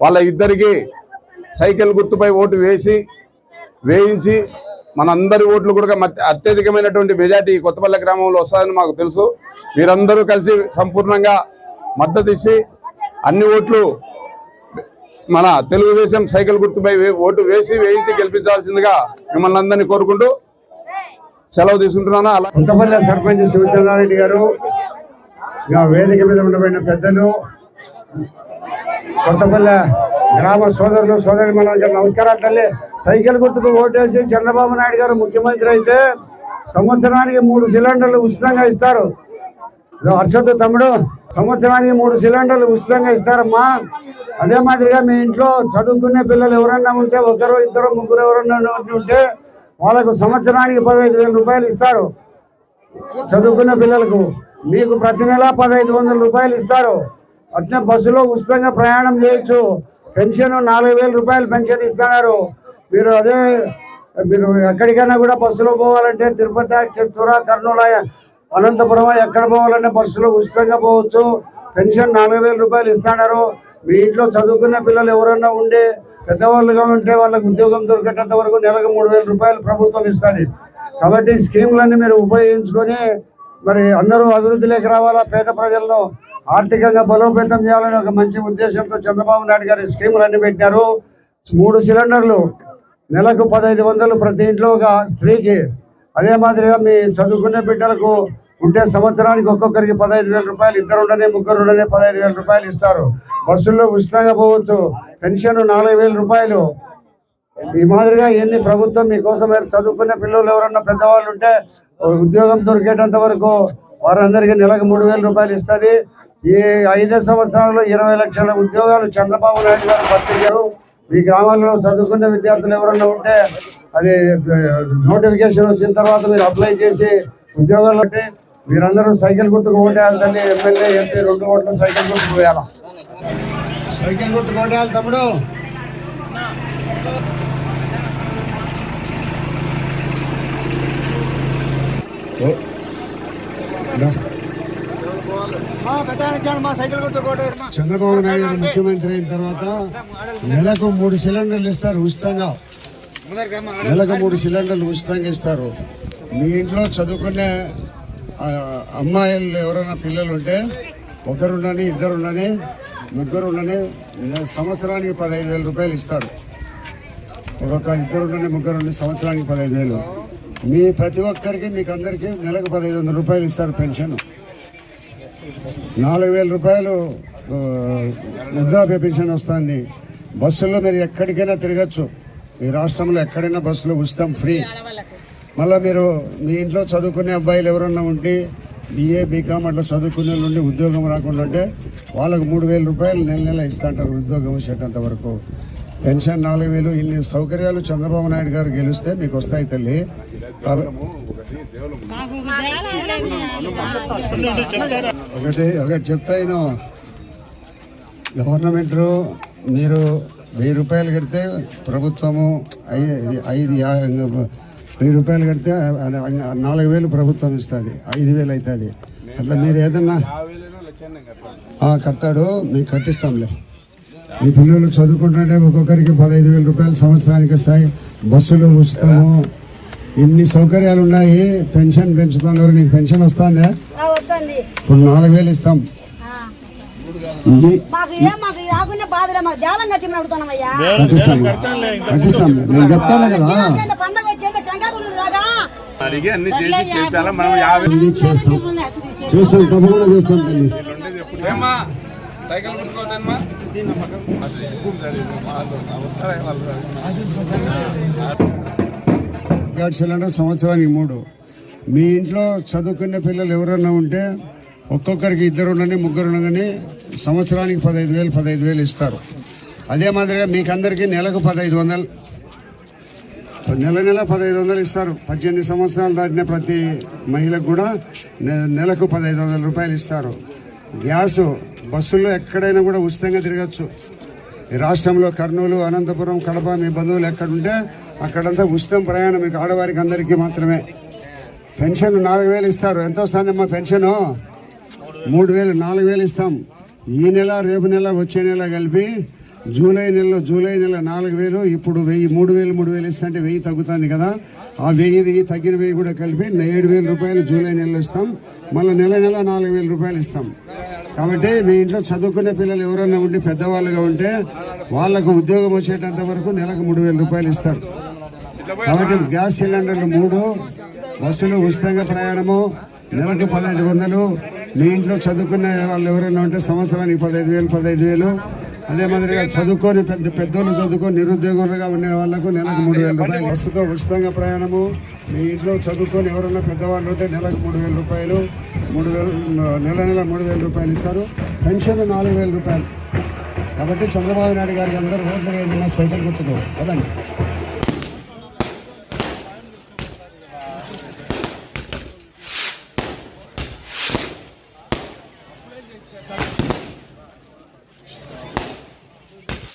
వాళ్ళ ఇద్దరికి సైకిల్ గుర్తుపై ఓటు వేసి వేయించి మనందరి ఓట్లు కూడా అత్యధికమైనటువంటి మెజార్టీ కొత్తపల్లి గ్రామంలో వస్తుందని మాకు తెలుసు. మీరందరూ కలిసి సంపూర్ణంగా మద్దతు ఇచ్చి అన్ని ఓట్లు మన తెలుగుదేశం సైకిల్ గుర్తుపై వే- ఓటు వేసి వేయించి గెలిపించాల్సిందిగా మిమ్మల్ని అందరినీ కోరుకుంటూ సెలవు తీసుకుంటున్నాను. అలా కొత్తపల్లె సర్పంచ్ శివచంద్రారెడ్డి గారు వేదిక మీద ఉండబడిన పెద్దలు కొత్తపల్లె గ్రామ సోదరులు సోదరి మన నమస్కారాలు తల్లి. సైకిల్ గుర్తుకు ఓటేసి చంద్రబాబు నాయుడు గారు ముఖ్యమంత్రి అయితే సంవత్సరానికి మూడు సిలిండర్లు ఉచితంగా ఇస్తారు. ఇదో హర్షద్ తమ్ముడు సంవత్సరానికి మూడు సిలిండర్లు ఉచితంగా ఇస్తారమ్మా. అదే మాదిరిగా మీ ఇంట్లో చదువుకునే పిల్లలు ఎవరన్నా ఉంటే ఒకరు ఇద్దరు ముగ్గురు ఎవరన్నా ఉంటే వాళ్ళకు సంవత్సరానికి పదహైదు వేల రూపాయలు ఇస్తారు. చదువుకున్న పిల్లలకు మీకు ప్రతి నెల పదహైదు వందల రూపాయలు ఇస్తారు. అట్నే బస్సులో ఉచితంగా ప్రయాణం చేయొచ్చు. పెన్షన్ నాలుగు వేల రూపాయలు పెన్షన్ ఇస్తున్నారు. మీరు అదే మీరు ఎక్కడికైనా కూడా బస్సులో పోవాలంటే తిరుపతి చిత్తూర కర్నూలు అనంతపురం ఎక్కడ పోవాలంటే బస్సులో ఉచితంగా పోవచ్చు. పెన్షన్ నాలుగు వేల రూపాయలు ఇస్తున్నారు. మీ ఇంట్లో చదువుకునే పిల్లలు ఎవరన్నా ఉండే పెద్దవాళ్ళుగా ఉంటే వాళ్ళకి ఉద్యోగం దొరికేటంత వరకు నెలకు మూడు రూపాయలు ప్రభుత్వం ఇస్తుంది. కాబట్టి స్కీమ్లన్నీ స్కీములన్నీ మీరు ఉపయోగించుకొని మరి అందరూ అభివృద్ధిలోకి రావాలా? పేద ప్రజలను ఆర్థికంగా బలోపేతం చేయాలని ఒక మంచి ఉద్దేశంతో చంద్రబాబు నాయుడు గారి స్కీములు అన్ని పెట్టారు మూడు సిలిండర్లు నెలకు పదహైదు వందలు ప్రతి ఇంట్లో ఒక స్త్రీకి. అదే మాదిరిగా మీ చదువుకునే బిడ్డలకు ఉంటే సంవత్సరానికి ఒక్కొక్కరికి పదహైదు వేల రూపాయలు ఇద్దరు ఉండనే ముగ్గురు ఉండనే పదహైదు వేల రూపాయలు ఇస్తారు. బస్సుల్లో ఉచితంగా పోవచ్చు పెన్షన్ నాలుగు వేల రూపాయలు. ఈ మాదిరిగా ఎన్ని ప్రభుత్వం మీకోసం మీరు చదువుకునే పిల్లలు ఎవరన్నా పెద్దవాళ్ళు ఉంటే ఉద్యోగం దొరికేటంత వరకు వారందరికీ నెలకు మూడు వేల రూపాయలు ఇస్తుంది. ఈ ఐదు సంవత్సరాల్లో ఇరవై లక్షల ఉద్యోగాలు చంద్రబాబు నాయుడు గారు పట్టించారు మీ గ్రామాల్లో చదువుకునే విద్యార్థులు ఎవరన్నా ఉంటే అది నోటిఫికేషన్ వచ్చిన తర్వాత మీరు అప్లై చేసి ఉద్యోగాలు అంటే మీరందరూ సైకిల్ గుర్తుకు ఓటేయాలి ఎమ్మెల్యే ఎంపీ రెండు ఓట్ల సైకిల్ గుర్తుకు వేయాలి సైకిల్ గుర్తుకు ఓటేయాలి తమ్ముడు. చంద్రబాబు నాయుడు గారు ముఖ్యమంత్రి అయిన తర్వాత నెలకు మూడు సిలిండర్లు ఇస్తారు ఉచితంగా. నెలకు మూడు సిలిండర్లు ఉచితంగా ఇస్తారు. మీ ఇంట్లో చదువుకునే అమ్మాయిలు ఎవరైనా పిల్లలు ఉంటే ఒకరు ఉండని ఇద్దరు ఉండని ముగ్గురు ఉండని సంవత్సరానికి పదహైదు వేల రూపాయలు ఇస్తారు. ఒక్కొక్క ఇద్దరు ఉండని ముగ్గురు సంవత్సరానికి పదహైదు వేలు. మీ ప్రతి ఒక్కరికి మీకు అందరికీ నెలకు పదహైదు వందల రూపాయలు ఇస్తారు పెన్షన్. నాలుగు వేల రూపాయలు వృద్ధాప్య పెన్షన్ వస్తుంది. బస్సుల్లో మీరు ఎక్కడికైనా తిరగచ్చు. ఈ రాష్ట్రంలో ఎక్కడైనా బస్సులో ఉచితం ఫ్రీ. మళ్ళీ మీరు మీ ఇంట్లో చదువుకునే అబ్బాయిలు ఎవరన్నా ఉంటే బిఏ బీకామ్ అట్లా చదువుకునే వాళ్ళు ఉండి ఉద్యోగం రాకుండా ఉంటే వాళ్ళకు మూడు వేల రూపాయలు నెల నెల ఇస్తా అంటారు ఉద్యోగం వచ్చేటంత వరకు. పెన్షన్ నాలుగు వేలు ఇన్ని సౌకర్యాలు చంద్రబాబు నాయుడు గారు గెలిస్తే మీకు వస్తాయి తల్లి. ఒకటి ఒకటి చెప్తాను గవర్నమెంట్ మీరు వెయ్యి రూపాయలు కడితే ప్రభుత్వము ఐ- ఐదు వెయ్యి రూపాయలు కడితే నాలుగు వేలు ప్రభుత్వం ఇస్తుంది. ఐదు వేలు అవుతుంది. అట్లా మీరు ఏదన్నా కడతాడు మీకు కట్టిస్తాంలే. మీ పిల్లలు చదువుకుంటుంటే ఒక్కొక్కరికి పదహైదు వేల రూపాయలు సంవత్సరానికి వస్తాయి బస్సులు ఉచితము ఇన్ని సౌకర్యాలు ఉన్నాయి పెన్షన్ పెంచుతున్నారు నీకు పెన్షన్ వస్తుందా? ఇప్పుడు నాలుగు వేలు ఇస్తాం. ఈ నేను చెప్తాను కదా. చేస్తాం చేస్తాం. తప్పకుండా చేస్తాం తల్లి. సైకిల్ గ్యాస్ సిలిండర్ సంవత్సరానికి మూడు. మీ ఇంట్లో చదువుకునే పిల్లలు ఎవరన్నా ఉంటే ఒక్కొక్కరికి ఇద్దరు ఉండని ముగ్గురు ఉండని సంవత్సరానికి పదహైదు వేలు పదహైదు వేలు ఇస్తారు. అదే మాదిరిగా మీకు అందరికీ నెలకు పదహైదు వందలు. నెల నెల పదహైదు వందలు ఇస్తారు. పద్దెనిమిది సంవత్సరాలు దాటిన ప్రతి మహిళకు కూడా నె- నెలకు పదహైదు వందల రూపాయలు ఇస్తారు. గ్యాసు బస్సుల్లో ఎక్కడైనా కూడా ఉచితంగా తిరగచ్చు. ఈ రాష్ట్రంలో కర్నూలు అనంతపురం కడప మీ బంధువులు ఎక్కడుంటే అక్కడంతా ఉచితం ప్రయాణం మీకు ఆడవారికి అందరికీ మాత్రమే. పెన్షన్ నాలుగు వేలు ఇస్తారు. ఎంత వస్తుందమ్మా పెన్షను? మూడు వేలు నాలుగు వేలు ఇస్తాం. ఈ నెల రేపు నెల వచ్చే నెల కలిపి జూలై నెలలో జూలై నెల నాలుగు వేలు ఇప్పుడు వెయ్యి మూడు వేలు మూడు వేలు ఇస్తా అంటే వెయ్యి తగ్గుతుంది కదా. ఆ వెయ్యి వెయ్యి తగ్గిన వెయ్యి కూడా కలిపి ఏడు వేల రూపాయలు జూలై నెలలో ఇస్తాం. మళ్ళీ నెల నెల నాలుగు వేల రూపాయలు ఇస్తాం. కాబట్టి మీ ఇంట్లో చదువుకునే పిల్లలు ఎవరైనా ఉండి పెద్దవాళ్ళుగా ఉంటే వాళ్ళకు ఉద్యోగం వచ్చేటంత వరకు నెలకు మూడు వేల రూపాయలు ఇస్తారు. కాబట్టి గ్యాస్ సిలిండర్లు మూడు బస్సులు ఉచితంగా ప్రయాణము నెలకు పదహైదు వందలు. మీ ఇంట్లో చదువుకునే వాళ్ళు ఎవరైనా ఉంటే సంవత్సరానికి పదహైదు వేలు పదహైదు వేలు. అదే మాదిరిగా చదువుకొని పెద్ద పెద్దోళ్ళు చదువుకొని నిరుద్యోగులుగా ఉండే వాళ్ళకు నెలకు మూడు వేల రూపాయలు. బస్సుతో ఉచితంగా ప్రయాణము. మీ ఇంట్లో చదువుకొని ఎవరైనా పెద్దవాళ్ళు ఉంటే నెలకు మూడు వేల రూపాయలు మూడు వేలు నెల నెల మూడు వేల రూపాయలు ఇస్తారు. పెన్షన్ నాలుగు వేల రూపాయలు. కాబట్టి చంద్రబాబు నాయుడు గారికి అందరూ ఓట్లు వేయండి సైకిల్ గుర్తుకో కదండి